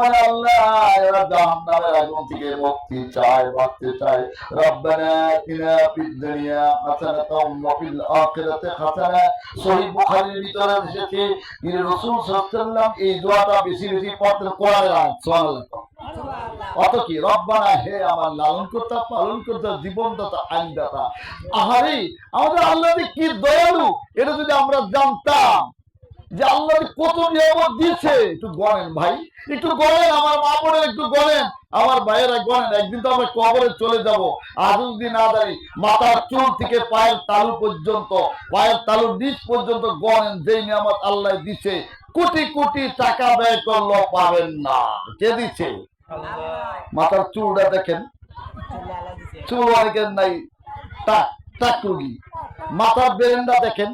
মানে আল্লাহ জাহান্নামের আগুন থেকে মুক্তি বাঁচতে রব্বানা দুনিয়া ওয়া ফিল আখিরাতি হাসানা। সহিহ বুখারীর ভিতরে এসেছে, যে রাসূল সাল্লাল্লাহু এই দোয়াটা বেশি বেশি পড়তে কোরআনের সুবহানাল্লাহ। অত কি? রব্বানা, হে আমার লালন কর্তা পালন কর্তা জীবনদাতা, আইনদাতা। আহারে, আমাদের আল্লাহ কি দয়ালু, এটা যদি আমরা জানতাম যে আল্লাহ কত নিয়ামত দিয়েছে। একটু গণেন ভাই, একটু গণেন আমার মা বোনের একটু গণেন আমার ভাইয়েরা গণেন একদিন তো আমরা কবরে চলে যাব। আজ যদি না দাঁড়ি মাথার চুল থেকে পায়ের তালু পর্যন্ত, পায়ের তালুর নিচ পর্যন্ত গণেন যেই নিয়ামত আল্লাহ দিছে কোটি কোটি টাকা ব্যয় করলেও পাবেন না। কে দিচ্ছে মাথার চুলটা দেখেন। চুল অনেকের নাই টাক টাক মাথার ব্রেনটা দেখেন।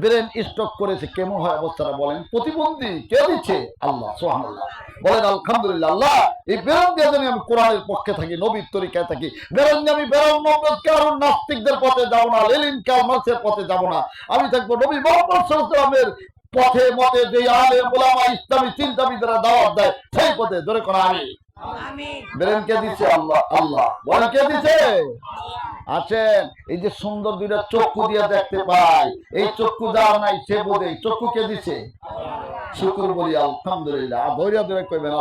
ব্রেন স্টক করেছে, কেমন হয় অবস্থাটা বলেন? প্রতিবন্ধী কে দিচ্ছে? আল্লাহ সোহানুল্লাহ বলেন, আলহামদুলিল্লাহ আল্লাহ এই বেরন দিয়ে জানি আমি কোরআনের পক্ষে থাকি, নবীর তরিকায় থাকি বেরন দিয়ে আমি বেরন মোহাম্মদ কারণ নাস্তিকদের পথে যাব না লেলিন কাল মার্সের পথে যাব না। আমি থাকব নবী মোহাম্মদ সাল্লামের পথে, মতে, যে আলে মোলামা ইসলামী চিন্তাবিদরা দাওয়াত দেয়, সেই পথে ধরে কোন আমি এই যে সুন্দর চক্ষু দিয়ে দেখতে এই চক্ষু যা নাই, সে চক্ষু কে শুকুর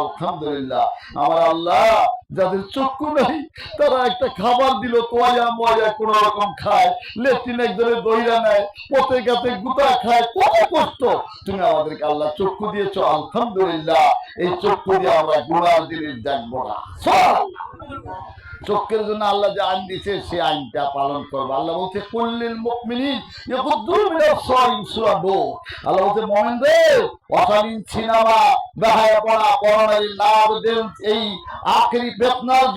আলহামদুলিল্লাহ। আমার আল্লাহ যাদের চক্ষু নাই, তারা একটা খাবার দিল তোয়া ময়া, কোন রকম খায়, লেট্রিন একজনের দইরা নেয়, পথে গাতে গুতা খায়, কত কষ্ট। তুমি আমাদেরকে আল্লাহ চক্ষু দিয়েছ, আলহামদুলিল্লাহ। এই চক্ষু দিয়ে আমরা গুণার জিনিস দেখব না। চোখের জন্য আল্লাহ যে আইন দিয়েছে, সে আইনটা পালন করব। আল্লাহ বলছে, কুল্লিল মুকমিনিন আল্লাহ বলছে অশালীন সিনেমা পড়া নার দেন। এই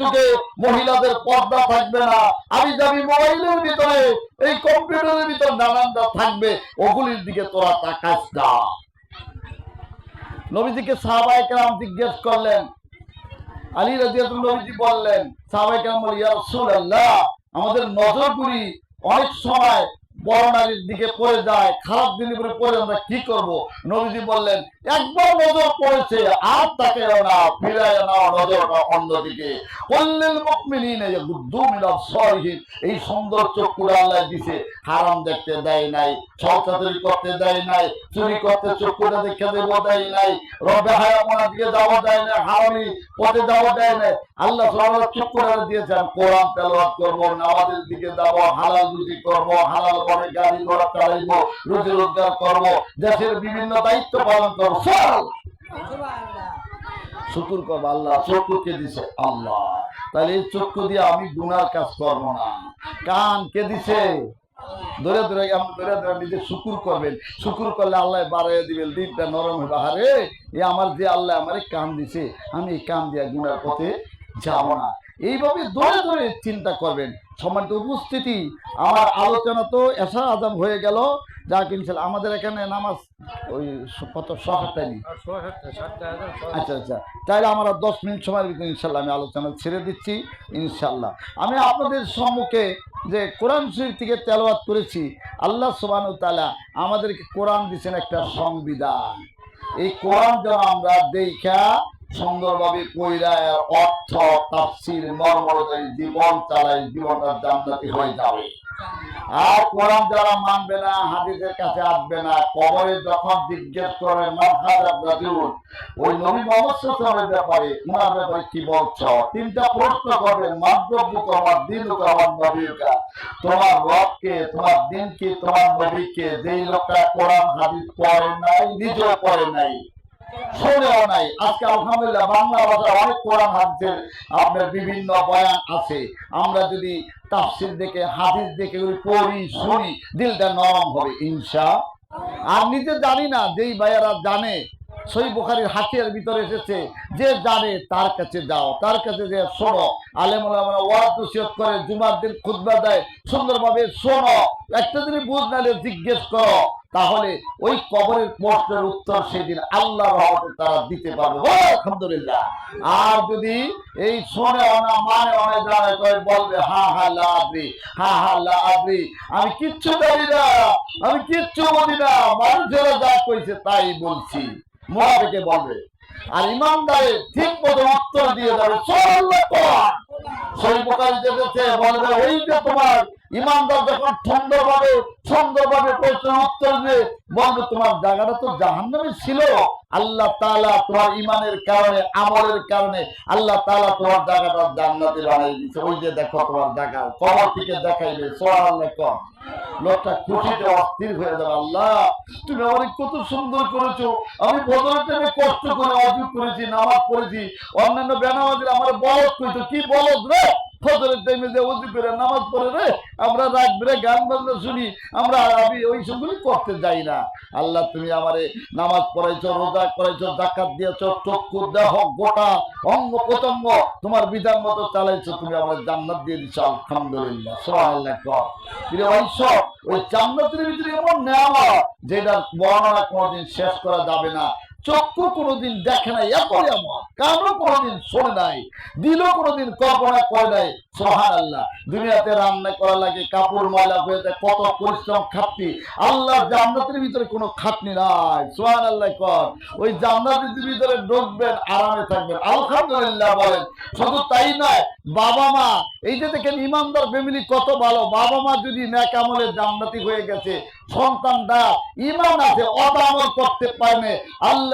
যুগে মহিলাদের পর্দা থাকবে না। আমি যাবি মোবাইলের ভিতরে, এই কম্পিউটারের ভিতর নানানটা থাকবে। ওগুলির দিকে তোরা তাকাস না। নবীজিকে সাহাবায়ে কেরাম জিজ্ঞেস করলেন আলী রাজিয়াতুল নবীজি বললেন সাহাবায়ে কেরাম বলে ইয়া আমাদের নজরগুলি অনেক সময় নারীর দিকে পড়ে যায়, খারাপ পড়ে, আমরা কি করব? নবীজি বললেন, একবার নজর পড়েছে, আর তাকে না ফিরায় না অন্যদিকে। সালিহিন। এই সুন্দর আল্লাহ দিছে। হারাম দেখতে দেয় নাই করতে দেয় নাই, চুরি করতে চক্ষুটা দেখে দেব দেয় নাই, রবে হায়ামনার দিকে যাওয়া দেয় না হারামি পথে যাওয়া দেয় না আল্লাহ সবার চক্ষুরা দিয়েছেন, কোরআন তেলাওয়াত করব, নামাজের দিকে যাব, হালাল রুজি করব, হালাল ভাবে গাড়ি ঘোড়া চালাইব, রুজি রোজগার করব, দেশের বিভিন্ন দায়িত্ব পালন করব। শুকুর করব আল্লাহ, চক্ষুকে দিছে আল্লাহ। তাহলে এই চক্ষু দিয়ে আমি গুনার কাজ করব না। কান কে দিছে। ধরে ধরে এমন ধরে ধরে নিজে শুকুর করবেন, শুকুর করলে আল্লাহ বাড়াইয়া দিবেন, দিনটা নরম হবে আরে, এ আমার যে আল্লাহ আমার কান দিছে, আমি এই কান দিয়ে গুনার পথে যাব না। এইভাবে ধরে ধরে চিন্তা করবেন। সমান্ত উপস্থিতি আমার আলোচনা তো এসা আজান হয়ে গেল। যা কিনছিল আমাদের এখানে নামাজ ওই কত সহায়তায় নেই? আচ্ছা আচ্ছা। তাহলে আমরা দশ মিনিট সময়ের ভিতরে ইনশাল্লাহ আমি আলোচনা ছেড়ে দিচ্ছি ইনশাল্লাহ। আমি আপনাদের সম্মুখে যে কোরআন শরীফ থেকে তেলাওয়াত করেছি আল্লাহ সুবাহ তালা আমাদেরকে কোরআন দিচ্ছেন একটা সংবিধান। এই কোরআন যেন আমরা দেখা সুন্দরভাবে কইরা অর্থ, তাফসির মর্ম জীবন চালাই জীবনটা জান্নাতি হয়ে যাবে। আর কোরআন যারা মানবে না, হাদিসের কাছে আসবে না, কবরে যখন জিজ্ঞেস করে ওই নবী মোহাম্মদ ব্যাপারে উনার ব্যাপারে কি বলছো? তিনটা প্রশ্ন করবে মাদ্রব্য তোমার দিন তোমার নবীকা তোমার রবকে তোমার দিনকে তোমার নবীকে যেই লোকটা কোরআন, হাদিস পড়ে নাই, নিজেও পড়ে নাই। হাতিয়ার ভিতরে এসেছে, যে জানে তার কাছে যাও, তার কাছে যে শোনো। আলেমুল ওয়াজ নসিহত করে, জুমার দিন খুতবা দেয়, সুন্দরভাবে শোনো। একটা দিন বুঝ নালে জিজ্ঞেস করো। তাহলে ওই কবরের প্রশ্নের উত্তর সেদিন আল্লাহ তারা দিতে পারবে। আলহামদুলিল্লাহ। আর যদি এই শোনে অনা মানে অনেক জানে করে বলবে, হা হা, লা আদ্রি হা হা, লা আদ্রি আমি কিচ্ছু জানি না, আমি কিচ্ছু বলি না, মানুষেরা যা কইছে তাই বলছি। মহাদেকে বলবে? আর ইমানদারের ঠিক মতো উত্তর দিয়ে যাবে বলবে ওই যে তোমার ইমানদার যখন সুন্দরভাবে সুন্দরভাবে প্রশ্নের উত্তর দিয়ে, বলবে, তোমার জায়গাটা তো জাহান্নামে ছিল। আল্লাহ তাআলা তোমার ইমানের কারণে, আমলের কারণে আল্লাহ তাআলা তোমার জায়গাটা জান্নাতে বানিয়ে দিচ্ছে ওই যে দেখো তোমার জায়গা, কবর থেকে দেখাইবে, সুবহানাল্লাহ। কম লোকটা খুশিতে অস্থির হয়ে যাবে, আল্লাহ, তুমি কত সুন্দর করেছ। আমি কষ্ট করে অজু করেছি, নামাজ পড়েছি, অন্যান্য বেনামাজির আমার বলদ কইতো কি বলদ রে? ফজরের টাইমে যে করে নামাজ পড়ে রে, আমরা বেড়ে গান বাজনা শুনি, আমরা আমি ওই সবগুলি করতে যাই না। আল্লাহ, তুমি আমারে নামাজ রোজা চক্ষু দেহ, গোটা অঙ্গ তোমার বিধান মতো চালাইছো, তুমি আমার জান্নাত দিয়ে দিচ্ছ আলহামদুলিল্লাহ, সুবহানাল্লাহ, কর। ভাই সব ওই ভিতরে এমন নেওয়া যেটার বর্ণনা কোনোদিন শেষ করা যাবে না। চক্ষু কোনোদিন দেখে নাই এতই আমার। কোনোদিন শোনে নাই কোনোদিন কল্পনা করে নাই সোহান আল্লাহ দুনিয়াতে রান্না করা লাগে কাপড়, ময়লা হয়ে যায় কত পরিশ্রম, খাটনি। আল্লাহ জান্নাতের ভিতরে কোনো খাটনি নাই সোহান আল্লাহ কর। ওই জান্নাতের ভিতরে ঢুকবেন, আরামে থাকবেন। আলহামদুলিল্লাহ বলেন, শুধু তাই নয়, বাবা মা, এই যে দেখেন ইমানদার ফ্যামিলি কত ভালো, বাবা মা যদি ন্যাক আমলে জান্নাতি হয়ে গেছে সন্তানটা ইমান আছে অদামল করতে পারে না।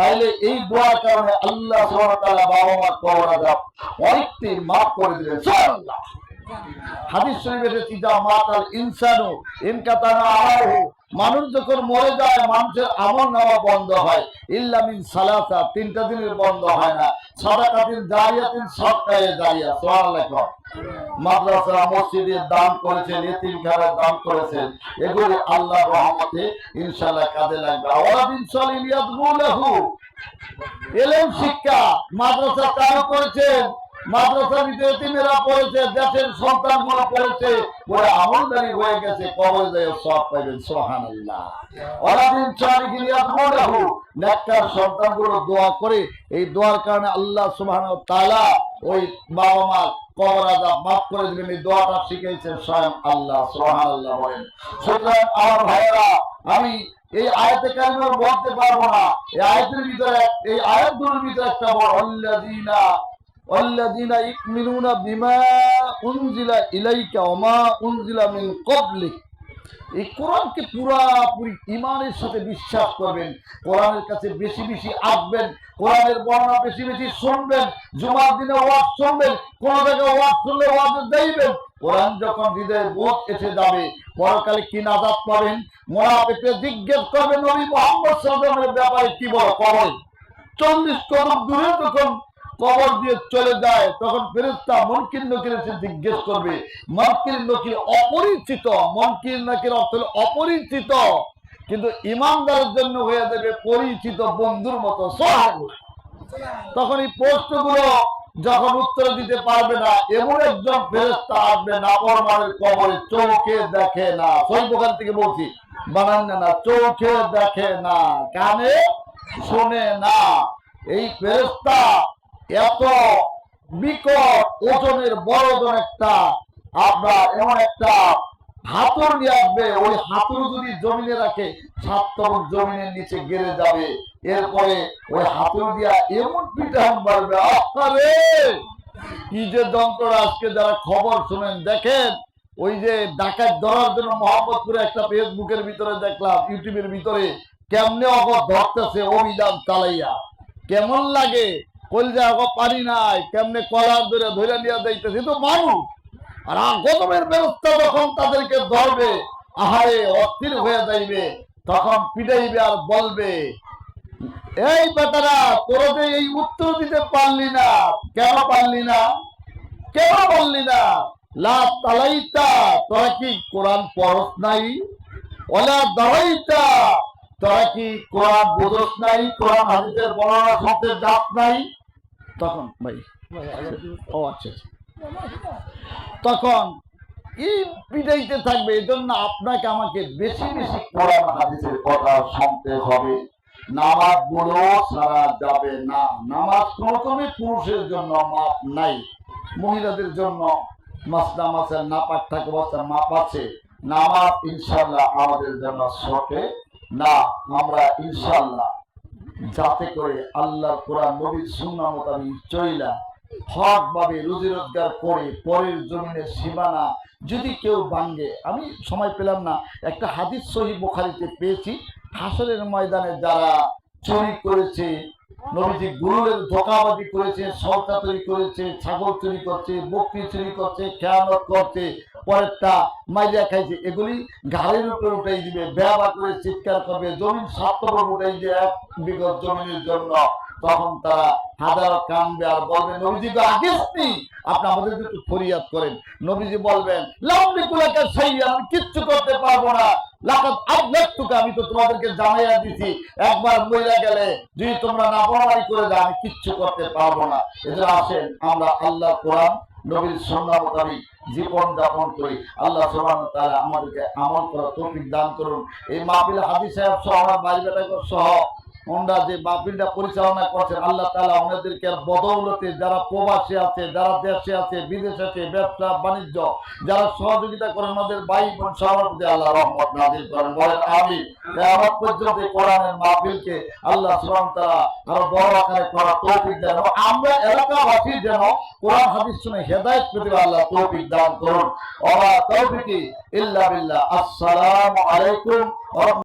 তাইলে এই দোয়ার কারণে আল্লাহ বাবা মার কবর অনেকটাই মাফ করে দিলেন হাদিস শরীফে মানুষ যখন মরে যায়, মানুষের আমল নেওয়া বন্ধ হয়। ইল্লামিন সালাসা তিনটা দিনের বন্ধ হয় না। সুবহানাল্লাহ কর। মাদ্রাসা করেছেন করেছেন। এগুলি আল্লাহ রহমতে ইনশাআল্লাহ কাজে লাগবে। এলেম শিক্ষা মাদ্রাসা চালু করেছেন। আল্লাহ তাআলা ওই বাবা মা কবর মাফ করে এই দোয়াটা শিখেছেন স্বয়ং আল্লাহ, সুবহানাল্লাহ বলেন। সুতরাং আমার ভাইয়েরা, আমি এই আয়াতে কারিমা বলতে পারব না। এই আয়াতের ভিতরে, এই আয়াতগুলোর ভিতরে একটা বড় والذين يؤمنون بما أنزل إليك وما أنزل من قبلك এই কোরআনকে পুরাপুরি ইমানের সাথে বিশ্বাস করবেন কোরআনের কাছে বেশি বেশি আসবেন কোরআনের বর্ণনা বেশি বেশি শুনবেন জুমার দিনে ওয়াজ শুনবেন কোন জায়গায় ওয়াজ শুনলে ওয়াজে দেইবেন কোরআন যখন হৃদয়ে বোধ এসে যাবে পরকালে কি নাজাত পাবেন মোনাফেকে জিজ্ঞেস করবেন নবী মোহাম্মদ সাল্লামের ব্যাপারে কি বলো কবর চল্লিশ কদম দূরে যখন কবর দিয়ে চলে যায়, তখন ফেরেস্তা মনকির নকির এসে জিজ্ঞেস করবে, মনকির নকির অপরিচিত, মনকির নকির অর্থ অপরিচিত, কিন্তু ইমানদারের জন্য হয়ে যাবে পরিচিত বন্ধুর মতো সহায় তখন এই প্রশ্নগুলো যখন উত্তর দিতে পারবে না, এমন একজন ফেরেস্তা আসবে না পরমানের কবরে, চোখে দেখে না। দোকান থেকে বলছি, বানান না চোখে দেখে না, কানে শোনে না। এই ফেরেস্তা এত বিকট ওজনের বড় একটা, আপনার এমন একটা হাতুর নিয়ে আসবে, ওই হাতুর যদি জমিনে রাখে সাত তখন জমিনের নিচে গেড়ে যাবে। এরপরে ওই হাতুর দিয়া এমন পিটান মারবে আরে কি যে যন্ত্রণা, আজকে যারা খবর শুনেন, দেখেন, ওই যে ডাকাত ধরার জন্য মোহাম্মদপুরে একটা ফেসবুকের ভিতরে দেখলাম, ইউটিউবের ভিতরে, কেমনে অগর ধরতেছে অভিযান চালাইয়া। কেমন লাগে? কলজা অগর পানি নাই, কেমনে কলার ধরে ধরে নিয়ে যাইতেছে, তো মানুষ। আর গতমের ব্যবস্থা যখন তাদেরকে ধরবে, আহারে অস্থির হয়ে যাইবে, তখন পিটাইবে আর বলবে, এই বেটারা, তোরা যে এই উত্তর দিতে পারলি না, কেন পারলি না? কেন বললি না? লা তালাইতা, তোরা কি কোরআন পড়স নাই? ওলা দাওয়াইতা, তোরা কি কোরআন বোঝস নাই? কোরআন হাদিসের বর্ণনা শুনতে যাস নাই? তখন ভাই। ও আচ্ছা আচ্ছা। তখন এই পিটাইতে থাকবে এই জন্য আপনাকে আমাকে বেশি বেশি কোরআন হাদিসের কথা শুনতে হবে। নামাজগুলো সারা যাবে না। নামাজ প্রথমে পুরুষের জন্য মাপ নাই। মহিলাদের জন্য মাসনা মাসের নাপাক থাকে অবস্থার মাপ আছে। নামাজ ইনশাল্লাহ আমাদের জন্য শোকে না আমরা ইনশাল্লাহ যাতে করে আল্লাহ কোরআন, নবীর সুন্না মোতাবিক চইলা হক ভাবে রুজি রোজগার করে পরের জমিনের সীমানা যদি কেউ ভাঙ্গে আমি সময় পেলাম না, একটা হাদিস সহি বোখারিতে পেয়েছি, হাসরের ময়দানে যারা চুরি করেছে, নবীজি গুরুরের ধোকাবাজি করেছে সরকার তৈরি করেছে, ছাগল চুরি করছে, বকরি চুরি করছে, খেয়ানত করছে পরেরটা মাইজা খাইছে, এগুলি ঘাড়ের উপরে উঠাই দিবে ব্যবা করে চিৎকার করবে, জমিন স্বার্থপর উঠাই যে এক বিগত জমিনের জন্য। তখন তারা হাজার কানবে আর বলবে, নবীজি তো আগেসনি আপনি আমাদের একটু ফরিয়াদ করেন। নবীজি বলবেন লাম্বি কুলাকে সেই আমি কিচ্ছু করতে পারব না। লাকাত আবলাতুকা আমি তো তোমাদেরকে জানাইয়া দিছি, একবার মহিলা গেলে যদি তোমরা না বড়াই করে দাও আমি কিচ্ছু করতে পারব না। এদের আসেন, আমরা আল্লাহ কোরআন নবীর সন্ধ্যা মোতাবিক জীবন যাপন করি। আল্লাহ সোহান তারা আমাদেরকে আমল করার তৌফিক দান করুন। এই মাহফিল হাদিস সাহেব সহ, আমার বাড়ি বেটা সহ ওনারা যে মাহফিলটা পরিচালনা করছেন, আল্লাহ তাআলা ওনাদেরকে বদৌলতে যারা প্রবাসী আছে, যারা দেশে আছে, বিদেশে আছে, ব্যবসা, বাণিজ্য, যারা সহযোগিতা করেন ওনাদের ভাই বোন আল্লাহ রহমত নাজিল করেন। বলেন আমি কিয়ামত পর্যন্ত কোরআনের মাহফিলকে আল্লাহ তাআলা আরও বড় আকারে তৌফিক দেন আমরা এলাকাবাসী যেন কোরআন, হাদিস শুনে হেদায়েত পেতে আল্লাহ তৌফিক দান করুন। ওয়া তৌফিকি ইল্লা বিল্লাহ। আসসালামু আলাইকুম